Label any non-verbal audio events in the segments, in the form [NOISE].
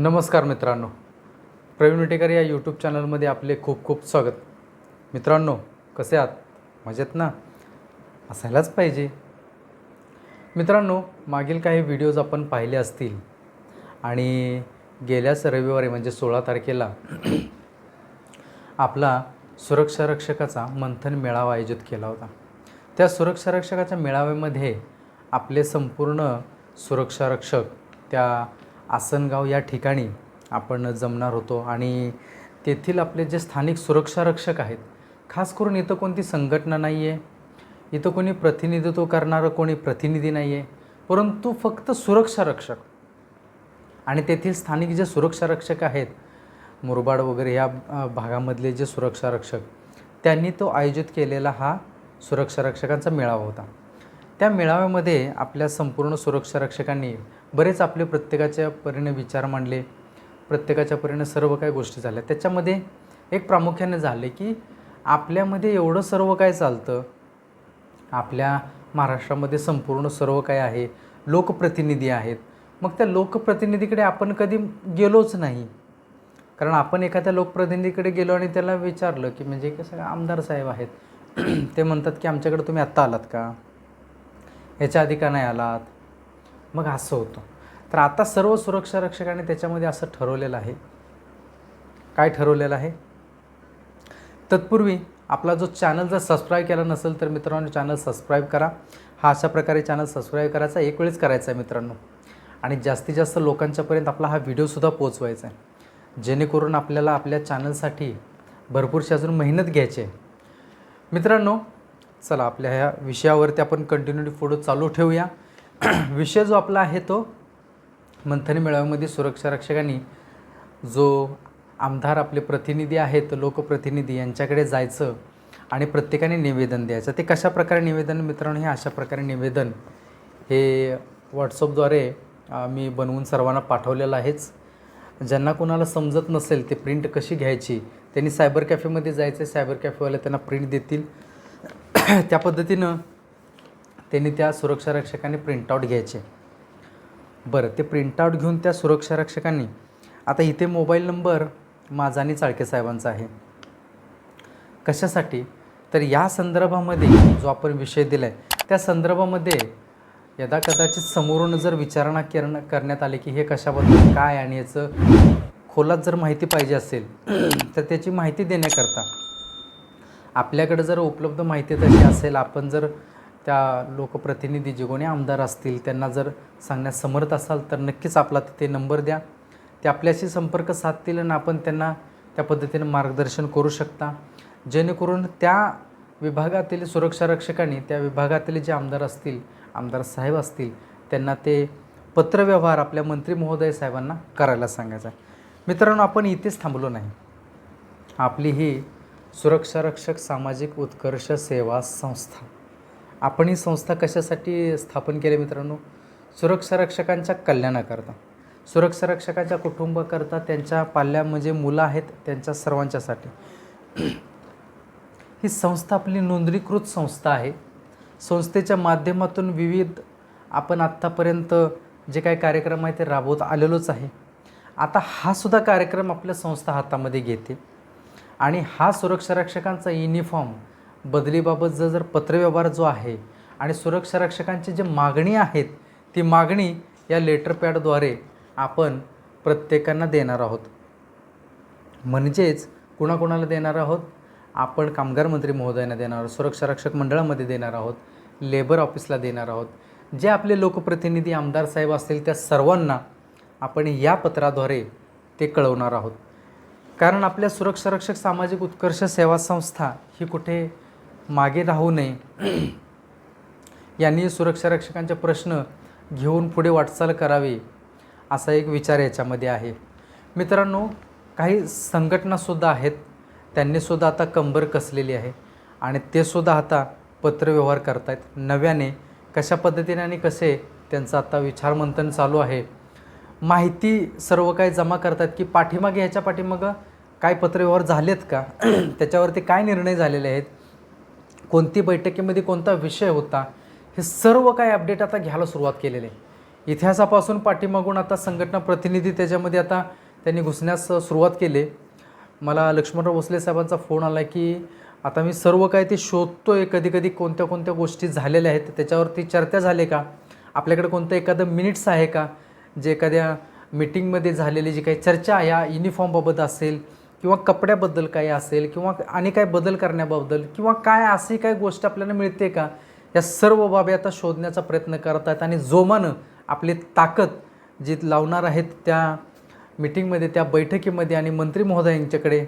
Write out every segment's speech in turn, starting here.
नमस्कार मित्रांनो. प्रवीण विटेकर या यूट्यूब चॅनलमध्ये आपले खूप खूप स्वागत. मित्रांनो कसे आहात? मजेत ना? असायलाच पाहिजे. मित्रांनो मागील काही व्हिडिओज आपण पाहिले असतील आणि गेल्याच रविवारी म्हणजे सोळा तारखेला आपला सुरक्षा रक्षकाचा मंथन मेळावा आयोजित केला होता. त्या सुरक्षा रक्षकाच्या मेळाव्यामध्ये आपले संपूर्ण सुरक्षा रक्षक त्या आसनगाव या ठिकाणी आपण जमणार होतो. आणि तेथील आपले जे स्थानिक सुरक्षा रक्षक आहेत खास करून इथं कोणती संघटना नाही आहे इथं कोणी प्रतिनिधित्व करणारं कोणी प्रतिनिधी नाही आहे परंतु फक्त सुरक्षा रक्षक आणि तेथील स्थानिक जे सुरक्षा रक्षक आहेत मुरबाड वगैरे या भागामधले जे सुरक्षा रक्षक त्यांनी तो आयोजित केलेला हा सुरक्षा रक्षकांचा मेळावा होता. त्या मेळाव्यामध्ये आपल्या संपूर्ण सुरक्षा रक्षकांनी बरेच आपले प्रत्येकाच्या परीने विचार मांडले प्रत्येकाच्या परीने सर्व काही गोष्टी झाल्या. त्याच्यामध्ये एक प्रामुख्याने झाले की आपल्यामध्ये एवढं सर्व काय चालतं. आपल्या महाराष्ट्रामध्ये संपूर्ण सर्व काय आहे. लोकप्रतिनिधी आहेत. मग त्या लोकप्रतिनिधीकडे आपण कधी गेलोच नाही. कारण आपण एखाद्या लोकप्रतिनिधीकडे गेलो आणि त्याला विचारलं की म्हणजे कसं आमदार साहेब आहेत. [CLEARS THROAT] ते म्हणतात की आमच्याकडे तुम्ही आत्ता आलात का? ह्याच्या आधी का नाही आलात? मग असं होतं. तर आता सर्व सुरक्षा रक्षकांनी त्याच्यामध्ये असं ठरवलेलं आहे. काय ठरवलेलं आहे? तत्पूर्वी आपला जो चॅनल जर सबस्क्राईब केला नसेल तर मित्रांनो चॅनल सबस्क्राईब करा. हा अशा प्रकारे चॅनल सबस्क्राईब करायचा एक वेळेस करायचा आहे मित्रांनो. आणि जास्तीत जास्त लोकांच्यापर्यंत आपला हा व्हिडिओसुद्धा पोचवायचा आहे. जेणेकरून आपल्याला आपल्या चॅनलसाठी भरपूरशी अजून मेहनत घ्यायची आहे. मित्रांनो चला आपल्या ह्या विषयावरती आपण कंटिन्युटी पुढं चालू ठेवूया. [CLEARS THROAT] विषय जो आपला आहे तो मंथन मेळाव्यामध्ये सुरक्षा रक्षकांनी जो आमदार आपले प्रतिनिधी आहेत लोकप्रतिनिधी यांच्याकडे जायचं आणि प्रत्येकाने निवेदन द्यायचं ते कशा प्रकारे निवेदन मित्रांनो हे अशा प्रकारे निवेदन हे व्हॉट्सअपद्वारे मी बनवून सर्वांना पाठवलेलं आहेच. ज्यांना कोणाला समजत नसेल ते प्रिंट कशी घ्यायची त्यांनी सायबर कॅफेमध्ये जायचं सायबर कॅफेवाले त्यांना प्रिंट देतील. [CLEARS THROAT] त्या पद्धतीनं त्यांनी त्या सुरक्षा रक्षकांनी प्रिंटआउट घ्यायचे. बरं ते प्रिंटआउट घेऊन त्या सुरक्षा रक्षकांनी आता इथे मोबाईल नंबर माझा आणि चाळके साहेबांचा आहे. कशासाठी? तर या संदर्भामध्ये जो आपण विषय दिला आहे त्या संदर्भामध्ये यदा कदाचित समोरून जर विचारणा करण करण्यात आली की हे कशाबद्दल काय आणि याचं खोलात जर माहिती पाहिजे असेल तर त्याची माहिती देण्याकरता आपल्याकडे जर उपलब्ध माहिती तशी असेल आपण जर त्या लोकप्रतिनिधी जे कोणी आमदार असतील त्यांना जर सांगण्यास समर्थ असाल तर नक्कीच आपला तिथे नंबर द्या. ते आपल्याशी संपर्क साधतील आणि आपण त्यांना त्या पद्धतीने मार्गदर्शन करू शकता. जेणेकरून त्या विभागातील सुरक्षा रक्षकांनी त्या विभागातील जे आमदार असतील आमदार साहेब असतील त्यांना ते पत्रव्यवहार आपल्या मंत्री महोदय साहेबांना करायला सांगायचा आहे. मित्रांनो आपण इथेच थांबलो नाही. आपली ही सुरक्षा रक्षक सामाजिक उत्कर्ष सेवा संस्था. आपण ही संस्था कशासाठी स्थापन केली मित्रांनो? सुरक्षा रक्षकांच्या कल्याणाकरता. सुरक्षा रक्षकाच्या कुटुंबाकरता त्यांच्या पाल्या म्हणजे मुलं आहेत त्यांच्या सर्वांच्यासाठी. ही संस्था आपली नोंदणीकृत संस्था आहे. संस्थेच्या माध्यमातून विविध आपण आत्तापर्यंत जे काही कार्यक्रम आहे ते राबवत आलेलोच आहे. आता हा सुद्धा कार्यक्रम आपल्या संस्था हातामध्ये घेते. आणि हा सुरक्षा रक्षकांचा युनिफॉर्म बदलीबाबत जर जर पत्रव्यवहार जो आहे आणि सुरक्षा रक्षकांची जी मागणी आहेत ती मागणी या लेटर पॅडद्वारे आपण प्रत्येकांना देणार आहोत. म्हणजेच कुणाकुणाला देणार आहोत? आपण कामगार मंत्री महोदयांना देणार आहोत सुरक्षा रक्षक मंडळामध्ये देणार आहोत लेबर ऑफिसला देणार आहोत. जे आपले लोकप्रतिनिधी आमदार साहेब असतील त्या सर्वांना आपण या पत्राद्वारे ते कळवणार आहोत. कारण आपल्या सुरक्षा रक्षक सामाजिक उत्कर्ष सेवा संस्था ही कुठे मागे राहू नये. यांनी सुरक्षा रक्षकांचे प्रश्न घेऊन पुढे वाटचाल करावी असा एक विचार याच्यामध्ये आहे. मित्रांनो काही संघटनासुद्धा आहेत त्यांनीसुद्धा आता कंबर कसलेली आहे आणि तेसुद्धा आता पत्रव्यवहार करत आहेत नव्याने कशा पद्धतीने आणि कसे त्यांचं आता विचारमंथन चालू आहे माहिती सर्व काही जमा करतात की पाठीमागे ह्याच्या पाठीमागं काय पत्रव्यवहार झालेत का? [CLEARS THROAT] त्याच्यावरती काय निर्णय झालेले आहेत? कोणती बैठकीमध्ये कोणता विषय होता हे सर्व काही अपडेट आता घ्यायला सुरुवात केलेली आहे. इतिहासापासून पाठीमागून आता संघटना प्रतिनिधी त्याच्यामध्ये आता त्यांनी घुसण्यास सुरुवात केली मला लक्ष्मणराव भोसले साहेबांचा फोन आला की आता मी सर्व काय ते शोधतोय कधी कधी कोणत्या कोणत्या गोष्टी झालेल्या आहेत त्याच्यावरती चर्चा झाली का? आपल्याकडे कोणतं एखादं मिनिट्स आहे का? जे एखाद्या मीटिंगमध्ये झालेली जी काही चर्चा या युनिफॉर्मबाबत असेल किंवा कपड्याबद्दल काही असेल किंवा आणि काय बदल करण्याबद्दल किंवा काय अशी काय गोष्ट आपल्याला मिळते का? या सर्व बाबी आता शोधण्याचा प्रयत्न करत आहेत आणि जोमानं आपली ताकद जी लावणार आहेत त्या मिटिंगमध्ये त्या बैठकीमध्ये आणि मंत्री महोदयांच्याकडे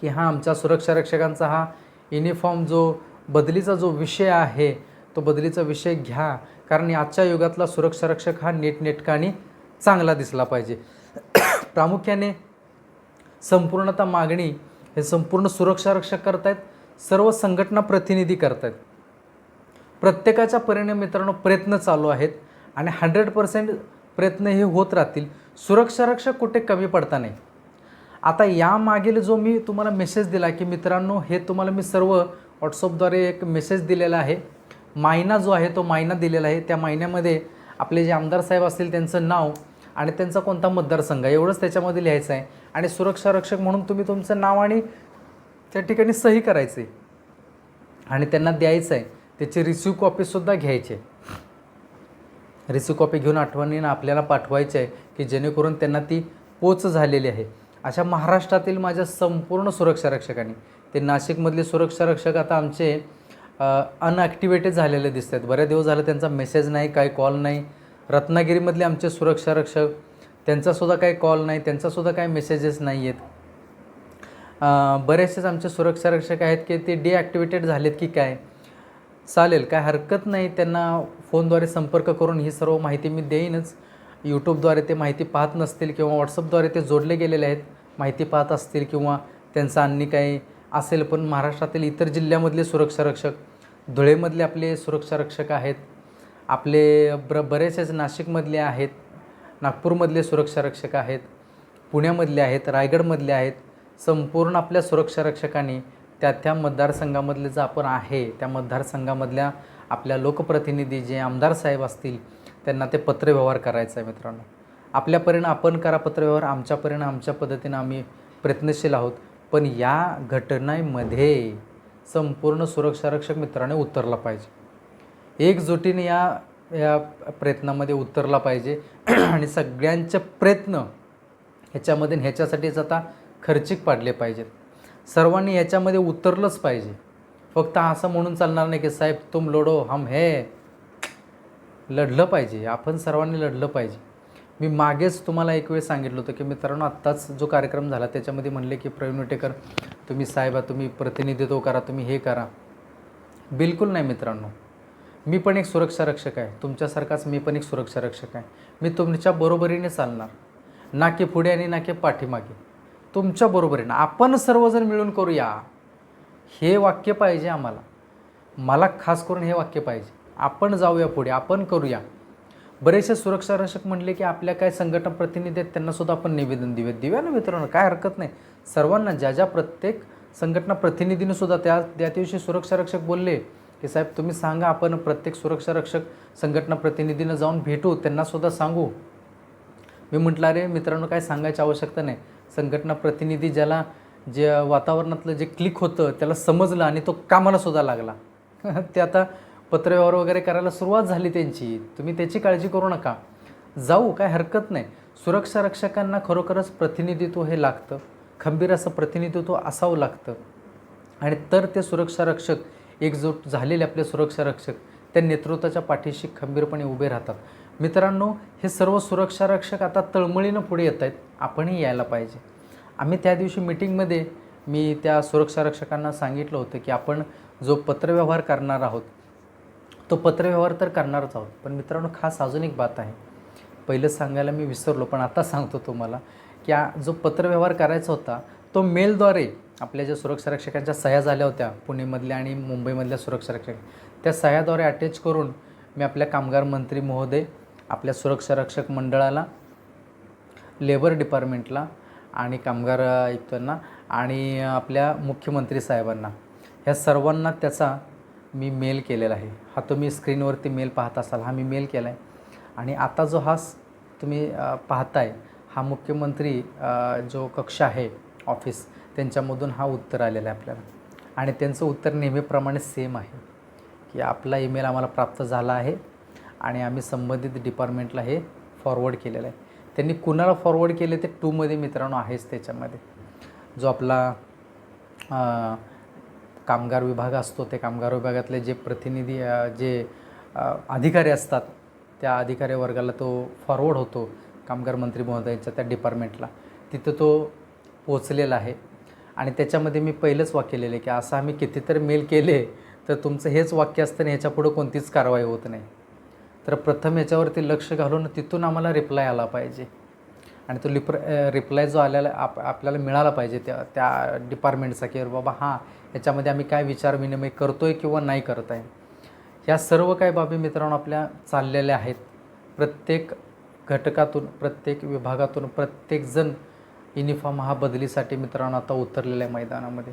की हा आमच्या सुरक्षा रक्षकांचा हा युनिफॉर्म जो बदलीचा जो विषय आहे तो बदलीचा विषय घ्या. कारण आजच्या युगातला सुरक्षा रक्षक हा नीटनेटका चांगला दिसला पाहिजे. [COUGHS] प्रामुख्याने संपूर्णता मागणी हे संपूर्ण सुरक्षा रक्षक करतायत सर्व संघटना प्रतिनिधी करतायत. प्रत्येकाच्या परिणाम मित्रांनो प्रयत्न चालू आहेत आणि हंड्रेड पर्सेंट प्रयत्न हे होत राहतील. सुरक्षा रक्षक कुठे कमी पडता नाही. आता यामागील जो मी तुम्हाला मेसेज दिला की मित्रांनो हे तुम्हाला मी सर्व व्हॉट्सअपद्वारे एक मेसेज दिलेला आहे. मायना जो आहे तो मायना दिलेला आहे. त्या महिन्यामध्ये आपले जे आमदार साहेब असतील त्यांचं नाव आणि त्यांचा कोणता मतदारसंघ आहे? एवढंच त्याच्यामध्ये लिहायचं आहे. आणि सुरक्षा रक्षक म्हणून तुम्ही तुमचं नाव आणि त्या ठिकाणी सही करायचे. आणि त्यांना द्यायचं आहे. त्याची रिसिव्ह कॉपीसुद्धा घ्यायची रिसिव्ह कॉपी घेऊन आठवणीनं आपल्याला पाठवायची आहे की जेणेकरून त्यांना ती पोच झालेली आहे. अशा महाराष्ट्रातील माझ्या संपूर्ण सुरक्षा रक्षकांनी ते नाशिकमधले सुरक्षा रक्षक आता आमचे अनॲक्टिवेटेड झालेले दिसत आहेत बऱ्याच दिवस झालं त्यांचा मेसेज नाही काही कॉल नाही. रत्नागिरीमधले आमचे सुरक्षा रक्षक त्यांचासुद्धा काही कॉल नाही त्यांचासुद्धा काही मेसेजेस नाही आहेत. बरेचसेच आमचे सुरक्षा रक्षक आहेत की ते डिॲक्टिवेटेड झालेत की काय? चालेल काय हरकत नाही. त्यांना फोनद्वारे संपर्क करून ही सर्व माहिती मी देईनच. यूट्यूबद्वारे ते माहिती पाहत नसतील किंवा व्हॉट्सअपद्वारे ते जोडले गेलेले आहेत. माहिती पाहत असतील किंवा त्यांचं अन्य काही असेल पण महाराष्ट्रातील इतर जिल्ह्यामधले सुरक्षा रक्षक धुळेमधले आपले सुरक्षा रक्षक आहेत. आपले ब्र बरेचसेच नाशिकमधले आहेत नागपूरमधले सुरक्षा रक्षक आहेत पुण्यामधले आहेत रायगडमधले आहेत. संपूर्ण आपल्या सुरक्षा रक्षकांनी त्या त्या मतदारसंघामधले जे आपण आहे त्या मतदारसंघामधल्या आपल्या लोकप्रतिनिधी जे आमदार साहेब असतील त्यांना ते पत्रव्यवहार करायचा आहे मित्रांनो. आपल्यापर्यंत आपण करा पत्रव्यवहार आमच्यापर्यंत आमच्या पद्धतीनं आम्ही प्रयत्नशील आहोत. पण या घटनेमध्ये संपूर्ण सुरक्षा रक्षक मित्राने उतरला पाहिजे. एकजुटीने या या प्रयत्नामध्ये उतरला पाहिजे. [CLEARS THROAT] आणि सगळ्यांचे प्रयत्न ह्याच्यामध्ये ह्याच्यासाठीच आता खर्चिक पाडले पाहिजेत. सर्वांनी याच्यामध्ये उतरलंच पाहिजे. फक्त असं म्हणून चालणार नाही की साहेब तुम लढो हम हे. लढलं पाहिजे. आपण सर्वांनी लढलं पाहिजे. मी मागेच तुम्हाला एक वेळ सांगितलं होतं की मित्रांनो आत्ताच जो कार्यक्रम झाला त्याच्यामध्ये म्हणले की प्रवीण विटेकर तुम्ही साहेबा तुम्ही प्रतिनिधित्व करा तुम्ही हे करा. बिलकुल नाही मित्रांनो. मी पण एक सुरक्षा रक्षक आहे. तुमच्यासारखाच मी पण एक सुरक्षा रक्षक आहे. मी तुमच्या बरोबरीने चालणार. ना की पुढे आणि ना की पाठीमागे. तुमच्या बरोबरीनं. आपण सर्वजण मिळून करूया. हे वाक्य पाहिजे आम्हाला. मला खास करून हे वाक्य पाहिजे. आपण जाऊया पुढे. आपण करूया. बरेचसे सुरक्षा रक्षक म्हणले की आपल्या काय संघटना प्रतिनिधी आहेत त्यांनासुद्धा आपण निवेदन देऊया देऊया ना मित्रांनो? काय हरकत नाही. सर्वांना ज्या ज्या प्रत्येक संघटना प्रतिनिधीनं सुद्धा त्या त्या दिवशी सुरक्षा रक्षक बोलले की साहेब तुम्ही सांगा आपण प्रत्येक सुरक्षा रक्षक संघटना प्रतिनिधीनं जाऊन भेटू त्यांनासुद्धा सांगू. मी म्हटलं अरे मित्रांनो काय सांगायची आवश्यकता नाही. संघटना प्रतिनिधी ज्याला जे वातावरणातलं जे क्लिक होतं त्याला समजलं आणि तो कामाला सुद्धा लागला. [LAUGHS] ते आता पत्रव्यवहार वगैरे करायला सुरुवात झाली त्यांची. तुम्ही त्याची काळजी करू नका. जाऊ काय हरकत नाही. सुरक्षा रक्षकांना खरोखरच प्रतिनिधित्व हे लागतं. खंबीर असं प्रतिनिधित्व असावं लागतं. आणि तर ते सुरक्षा रक्षक एकजूट झालेले आपले सुरक्षा रक्षक त्या नेतृत्वाच्या पाठीशी खंबीरपणे उभे राहतात. मित्रांनो हे सर्व सुरक्षा रक्षक आता तळमळीनं पुढे येत आहेत. आपणही यायला पाहिजे. आम्ही त्या दिवशी मिटिंगमध्ये मी त्या सुरक्षा रक्षकांना सांगितलं होतं की आपण जो पत्रव्यवहार करणार आहोत तो पत्रव्यवहार तर करणारच आहोत. पण मित्रांनो खास अजून एक बात आहे. पहिलं सांगायला मी विसरलो पण आता सांगतो तुम्हाला की जो पत्रव्यवहार करायचा होता तो मेलद्वारे आपल्या ज्या सुरक्षा रक्षकांच्या सह्या झाल्या होत्या पुणेमधल्या आणि मुंबईमधल्या सुरक्षा रक्षक त्या सह्याद्वारे अटॅच करून मी आपल्या कामगार मंत्री महोदय आपल्या सुरक्षा रक्षक मंडळाला लेबर डिपार्टमेंटला आणि कामगार आयुक्तांना आणि आपल्या मुख्यमंत्री साहेबांना ह्या सर्वांना त्याचा मी मेल केलेला आहे. हा तुम्ही स्क्रीनवरती मेल पाहत असाल हा मी मेल केला आहे आणि आता जो हा स- तुम्ही पाहताय हा मुख्यमंत्री जो कक्ष आहे ऑफिस त्यांच्यामधून हा उत्तर आलेला आहे आपल्याला. आणि त्यांचं उत्तर नेहमीप्रमाणे सेम आहे की आपला ईमेल आम्हाला प्राप्त झाला आहे आणि आम्ही संबंधित डिपार्टमेंटला हे फॉरवर्ड केलेलं आहे. त्यांनी कुणाला फॉरवर्ड केले ते टूमध्ये मित्रांनो आहेच त्याच्यामध्ये. जो आपला कामगार विभाग असतो ते कामगार विभागातले जे प्रतिनिधी जे अधिकारी असतात त्या अधिकारी वर्गाला तो फॉरवर्ड होतो कामगार मंत्री महोदयांच्या त्या डिपार्टमेंटला तिथं तो पोचलेला आहे. आणि त्याच्यामध्ये मी पहिलंच वाक्य लिहिलं की असं आम्ही कितीतरी मेल केले तर तुमचं हेच वाक्य असतं आणि ह्याच्यापुढं कोणतीच कारवाई होत नाही. तर प्रथम याच्यावरती लक्ष घालून तिथून आम्हाला रिप्लाय आला पाहिजे. आणि तो लिप्र रिप्लाय जो आलेला आप आपल्याला मिळाला पाहिजे त्या त्या डिपार्टमेंटचा की बाबा हां याच्यामध्ये आम्ही काय विचार विनिमय करतो आहे किंवा नाही करत आहे ह्या सर्व काही बाबी मित्रांनो आपल्या चाललेल्या आहेत. प्रत्येक घटकातून प्रत्येक विभागातून प्रत्येकजण युनिफॉर्म हा बदलीसाठी मित्रांनो आता उतरलेला आहे मैदानामध्ये.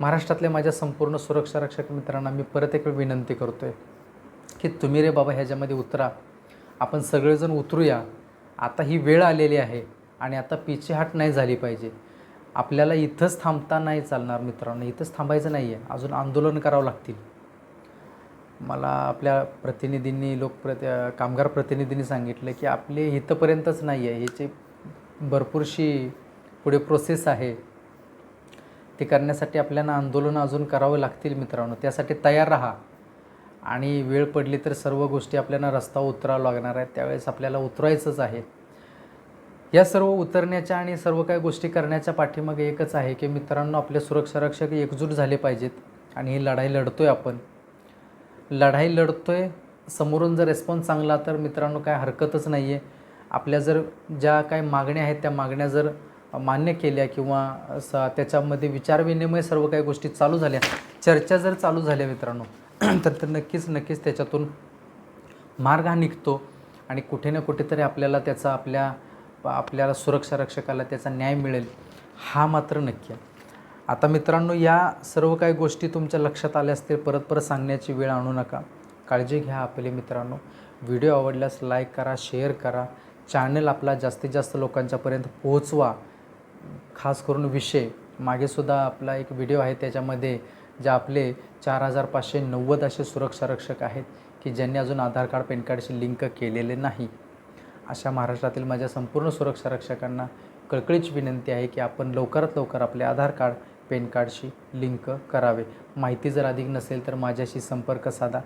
महाराष्ट्रातल्या माझ्या संपूर्ण सुरक्षा रक्षक मित्रांना मी परत एक वेळ विनंती करतो आहे की तुम्ही रे बाबा ह्याच्यामध्ये उतरा. आपण सगळेजण उतरूया. आता ही वेळ आलेली आहे आणि आता पिछेहाट नाही झाली पाहिजे. आपल्याला इथंच थांबता नाही चालणार मित्रांनो इथंच थांबायचं नाही आहे अजून आंदोलन करावं लागतील. मला आपल्या प्रतिनिधींनी लोकप्रति कामगार प्रतिनिधींनी सांगितलं की आपले इथंपर्यंतच नाही आहे ह्याची भरपूरशी पुढे प्रोसेस आहे. ते करण्यासाठी आपल्याला आंदोलन अजून करावं लागतील मित्रांनो. त्यासाठी तयार राहा. आणि वेळ पडली तर सर्व गोष्टी आपल्याला रस्ता उतरावं लागणार आहेत त्यावेळेस आपल्याला उतरायचंच आहे. या सर्व उतरण्याच्या आणि सर्व काही गोष्टी करण्याच्या पाठीमागे एकच आहे की मित्रांनो आपले सुरक्षा रक्षक एकजूट झाले पाहिजेत. आणि ही लढाई लढतोय आपण. लढाई लढतोय. समोरून जर रेस्पॉन्स चांगला तर मित्रांनो काय हरकतच नाही आहे आपल्या जर ज्या काही मागण्या आहेत त्या मागण्या जर मान्य केल्या किंवा स त्याच्यामध्ये विचारविनिमय सर्व काही गोष्टी चालू झाल्या. चर्चा जर चालू झाल्या मित्रांनो [CLEARS THROAT] तर तर नक्कीच नक्कीच त्याच्यातून मार्ग हा निघतो आणि कुठे ना कुठेतरी आपल्याला त्याचा आपल्या आपल्याला सुरक्षा रक्षकाला त्याचा न्याय मिळेल हा मात्र नक्की आहे. आता मित्रांनो या सर्व काही गोष्टी तुमच्या लक्षात आल्या असतील परत परत सांगण्याची वेळ आणू नका. काळजी घ्या आपले मित्रांनो. व्हिडिओ आवडल्यास लाईक करा शेअर करा. चॅनल आपला जास्तीत जास्त लोकांच्यापर्यंत पोहोचवा. खास करून विषय. मागेसुद्धा आपला एक व्हिडिओ आहे त्याच्यामध्ये जे आपले चार हजार पाचशे नव्वद असे सुरक्षा रक्षक आहेत की ज्यांनी अजून आधार कार्ड पॅन कार्डशी लिंक केलेले नाही. अशा महाराष्ट्रातील माझ्या संपूर्ण सुरक्षा रक्षकांना कळकळीची विनंती आहे की आपण लवकरात लवकर आपले आधार कार्ड पॅन कार्डशी लिंक करावे. माहिती जर अधिक नसेल तर माझ्याशी संपर्क साधा.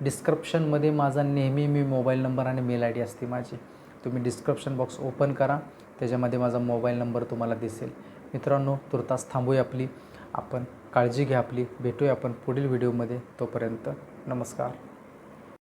डिस्क्रिप्शनमध्ये माझा नेहमी मी मोबाईल नंबर आणि मेल आय डी असते माझी. तुम्ही डिस्क्रिप्शन बॉक्स ओपन करा. त्याच्यामध्ये माझा मोबाईल नंबर तुम्हाला दिसेल. मित्रांनो तुर्तास थांबूया आपली. आपण काळजी घ्या आपली. भेटूया आपण पुढील व्हिडिओमध्ये. तोपर्यंत नमस्कार.